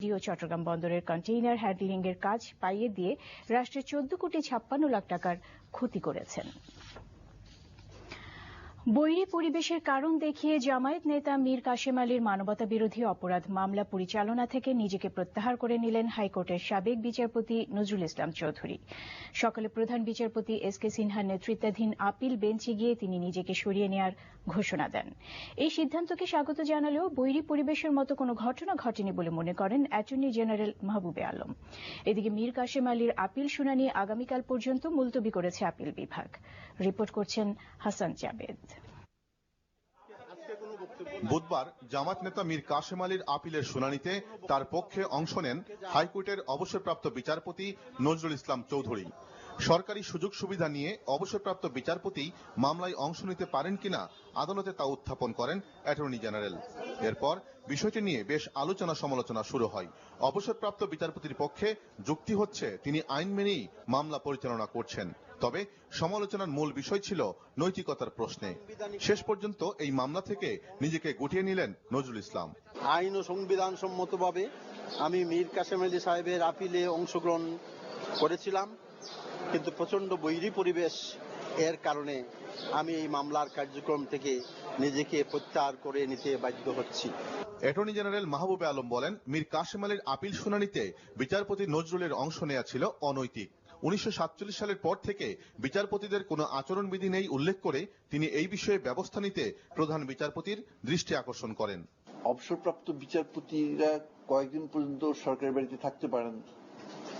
ও চট্টগ্রাম বন্দরের container handling এর কাজ পাইয়ে দিয়ে রাষ্ট্রের চোদ্দ কোটি ছাপ্পান্ন লাখ টাকার ক্ষতি করেছেন। বৈরী পরিবেশের কারণ দেখিয়ে জামায়াত নেতা মীর কাশেম আলীর মানবতা বিরোধী অপরাধ মামলা পরিচালনা থেকে নিজেকে প্রত্যাহার করে নিলেন হাইকোর্টের সাবেক বিচারপতি নজরুল ইসলাম চৌধুরী। সকালে প্রধান বিচারপতি এস কে সিনহার নেতৃত্বাধীন আপিল বেঞ্চে গিয়ে তিনি নিজেকে সরিয়ে নেওয়ার ঘোষণা দেন। এই সিদ্ধান্তকে স্বাগত জানালেও বৈরী পরিবেশের মতো কোনো ঘটনা ঘটেনি বলে মনে করেন অ্যাটর্নি জেনারেল মাহবুবে আলম। এদিকে মীর কাশেম আলীর আপিল শুনানি আগামীকাল পর্যন্ত মুলতবি করেছে আপিল বিভাগ। রিপোর্ট করছেন হাসান জাবেদ। বুধবার জামাত নেতা মীর কাশেম আলীর আপিলের শুনানিতে তার পক্ষে অংশ নেন হাইকোর্টের অবসরপ্রাপ্ত বিচারপতি নজরুল ইসলাম চৌধুরী। সরকারি সুযোগ সুবিধা নিয়ে অবসরপ্রাপ্ত বিচারপতি মামলায় অংশ নিতে পারেন কিনা আদালতে তা উত্থাপন করেন অ্যাটর্নি জেনারেল। এরপর বিষয়টি নিয়ে বেশ আলোচনা সমালোচনা শুরু হয়। অবসরপ্রাপ্ত বিচারপতির পক্ষে যুক্তি হচ্ছে তিনি আইন মেনেই মামলা পরিচালনা করছেন। তবে সমালোচনার মূল বিষয় ছিল নৈতিকতার প্রশ্নে। শেষ পর্যন্ত এই মামলা থেকে নিজেকে গুটিয়ে নিলেন নজরুল ইসলাম। আইন ও সংবিধান সম্মতভাবে আমি মীর কাসেম আলী সাহেবের আপিলে অংশগ্রহণ করেছিলাম কিন্তু প্রচণ্ড বৈরী পরিবেশ এর কারণে আমি এই মামলার কার্যক্রম থেকে নিজেকে প্রত্যাহার করে নিতে বাধ্য হচ্ছি। অ্যাটর্নি জেনারেল মাহবুবে আলম বলেন মীর কাশেম আলীর আপিল শুনানিতে বিচারপতি নজরুলের অংশ নেওয়া ছিল অনৈতিক। উনিশশো সালের পর থেকে বিচারপতিদের কোনো আচরণবিধি নেই উল্লেখ করে তিনি এই বিষয়ে ব্যবস্থা নিতে প্রধান বিচারপতির দৃষ্টি আকর্ষণ করেন। অবসরপ্রাপ্ত বিচারপতিরা কয়েকদিন পর্যন্ত সরকারি বাড়িতে থাকতে পারেন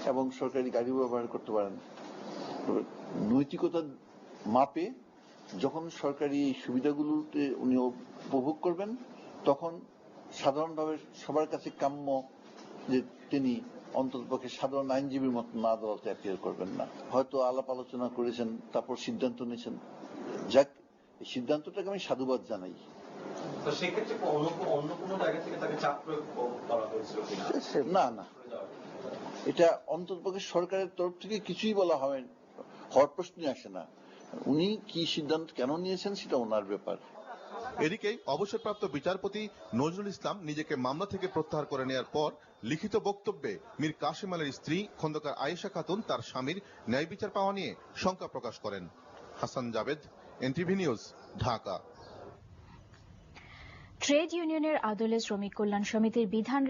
এবং সরকারি গাড়ি ব্যবহার করতে পারেন। তবে নৈতিকতার মাপে যখন সরকারি সুবিধাগুলোতে উনি উপভোগ করবেন, তখন সাধারণভাবে সবার কাছে কাম্য যে তিনি অন্ততপক্ষে সাধারণ আইনজীবীর মতো না আদালতে অ্যাপিয়ার করবেন না। হয়তো আলাপ আলোচনা করেছেন তারপর সিদ্ধান্ত নিয়েছেন। যাক এই সিদ্ধান্তটাকে আমি সাধুবাদ জানাই। না না। এটা অন্ততপক্ষে সরকারের তরফ থেকে কিছুই বলা হবে হওয়ার প্রশ্নই আসে না। উনি কি সিদ্ধান্ত কেন নিয়েছেন সেটা ওনার ব্যাপার। এদিকে অবসরপ্রাপ্ত বিচারপতি নজরুল ইসলাম নিজেকে মামলা থেকে প্রত্যাহার করে নেওয়ার পর লিখিত বক্তব্যে মীর কাশেম আলীর স্ত্রী খন্দকার আয়েশা খাতুন তার স্বামীর ন্যায় বিচার পাওয়া নিয়ে শঙ্কা প্রকাশ করেন। Hasan Jabed NTV news Dhaka. Trade ইউনিয়নের আদলে শ্রমিক কল্যাণ সমিতির বিধান